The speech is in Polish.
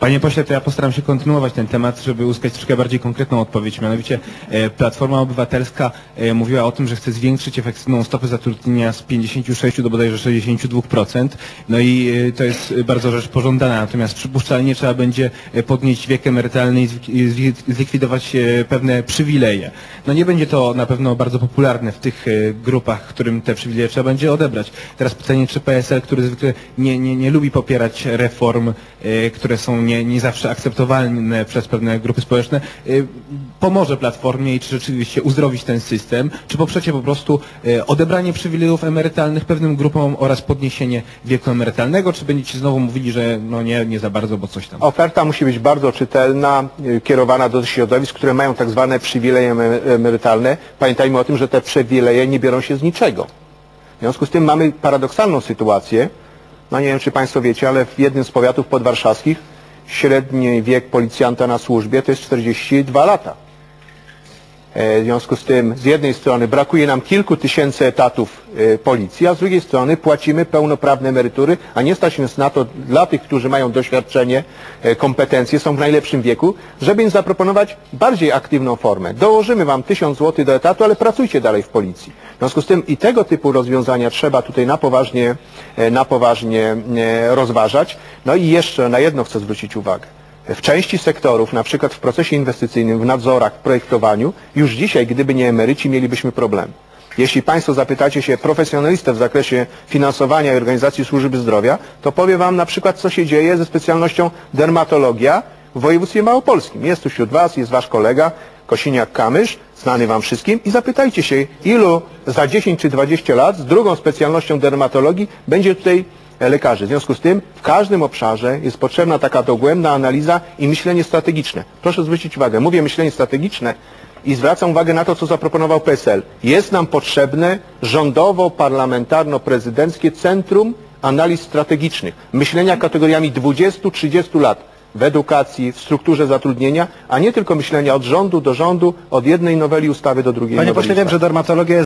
Panie pośle, to ja postaram się kontynuować ten temat, żeby uzyskać troszkę bardziej konkretną odpowiedź. Mianowicie e, Platforma Obywatelska e, mówiła o tym, że chce zwiększyć efektywną stopę zatrudnienia z 56 do bodajże 62%. No i e, to jest bardzo rzecz pożądana. Natomiast przypuszczalnie trzeba będzie podnieść wiek emerytalny i zlikwidować pewne przywileje. No nie będzie to na pewno bardzo popularne w tych grupach, którym te przywileje trzeba będzie odebrać. Teraz pytanie, czy PSL, który zwykle nie, nie, nie lubi popierać reform, które są nie, nie zawsze akceptowalne przez pewne grupy społeczne, e, pomoże Platformie i czy rzeczywiście uzdrowić ten system, czy poprzecie po prostu e, odebranie przywilejów emerytalnych pewnym grupom oraz podniesienie wieku emerytalnego, czy będziecie znowu mówili, że no nie, nie za bardzo, bo coś tam. Oferta musi być bardzo czytelna, y, kierowana do środowisk, które mają tak zwane przywileje emery- emerytalne. Pamiętajmy o tym, że te przywileje nie biorą się z niczego. W związku z tym mamy paradoksalną sytuację. No nie wiem, czy Państwo wiecie, ale w jednym z powiatów podwarszawskich średni wiek policjanta na służbie to jest 42 lata. E, W związku z tym z jednej strony brakuje nam kilku tysięcy etatów e, policji, a z drugiej strony płacimy pełnoprawne emerytury, a nie stać nas na to dla tych, którzy mają doświadczenie, e, kompetencje, są w najlepszym wieku, żeby im zaproponować bardziej aktywną formę. Dołożymy wam tysiąc złotych do etatu, ale pracujcie dalej w policji. W związku z tym i tego typu rozwiązania trzeba tutaj na poważnie, na poważnie rozważać. No i jeszcze na jedno chcę zwrócić uwagę. W części sektorów, na przykład w procesie inwestycyjnym, w nadzorach, w projektowaniu, już dzisiaj, gdyby nie emeryci, mielibyśmy problem. Jeśli Państwo zapytacie się profesjonalistę w zakresie finansowania i organizacji służby zdrowia, to powie Wam na przykład, co się dzieje ze specjalnością dermatologia w województwie małopolskim. Jest tu wśród Was, jest Wasz kolega, Kosiniak-Kamysz, znany Wam wszystkim i zapytajcie się, ilu za 10 czy 20 lat z drugą specjalnością dermatologii będzie tutaj lekarzy. W związku z tym w każdym obszarze jest potrzebna taka dogłębna analiza i myślenie strategiczne. Proszę zwrócić uwagę, mówię myślenie strategiczne i zwracam uwagę na to, co zaproponował PSL. Jest nam potrzebne rządowo-parlamentarno-prezydenckie centrum analiz strategicznych, myślenia kategoriami 20-30 lat w edukacji, w strukturze zatrudnienia, a nie tylko myślenia od rządu do rządu, od jednej noweli ustawy do drugiej Panie noweli pośle, wiem, że dermatologia jest